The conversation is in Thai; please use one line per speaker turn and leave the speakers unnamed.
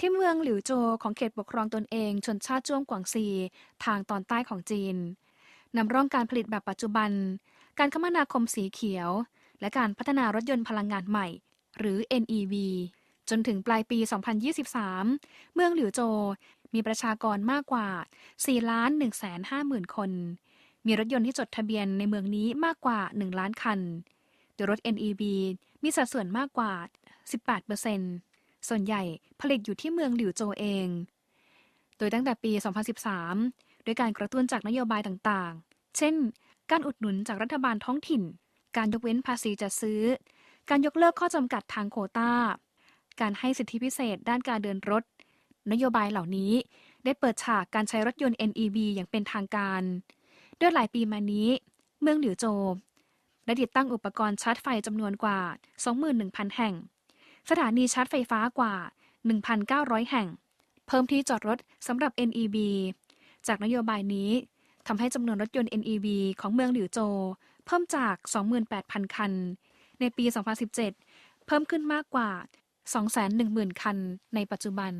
ที่เมืองหลิวโจวของเขตปกครองตนเอง ชนชาติจ้วงกวางซี ทางตอนใต้ของจีนนำร่องการผลิตแบบปัจจุบัน การคมนาคมสีเขียว และการพัฒนารถยนต์พลังงานใหม่ หรือ NEV จนถึงปลายปี 2023 เมืองหลิวโจวมีประชากรมากกว่า 4 ล้าน1แสน5หมื่นคน มีรถยนต์ที่จดทะเบียนในเมืองนี้มากกว่า 1 ล้านคัน โดยรถ NEV มีสัดส่วนมากกว่า 18% ส่วนใหญ่ผลิตอยู่ที่เมืองหลิวโจวเอง โดยตั้งแต่ปี 2013 ด้วยการกระตุ้นจากนโยบายต่างๆ เช่น การอุดหนุนจากรัฐบาลท้องถิ่น การยกเว้นภาษีจัดซื้อ การยกเลิกข้อจำกัดทางโคตาการให้สิทธิพิเศษด้านการเดินรถ นโยบายเหล่านี้ ได้เปิดฉากการใช้รถยนต์ NEV อย่างเป็นทางการ ด้วยหลายปีมานี้ เมืองหลิวโจวได้ติดตั้งอุปกรณ์ชาร์จไฟจำนวนกว่า 21,000 แห่ง สถานีชาร์จไฟฟ้ากว่า 1,900 แห่ง เพิ่มที่จอดรถสำหรับ NEV จากนโยบายนี้ทำให้จำนวนรถยนต์ NEV ของเมืองหลิวโจ เพิ่มจาก 28,000 คัน ในปี 2017 เพิ่มขึ้นมากกว่า 210,000 คันในปัจจุบัน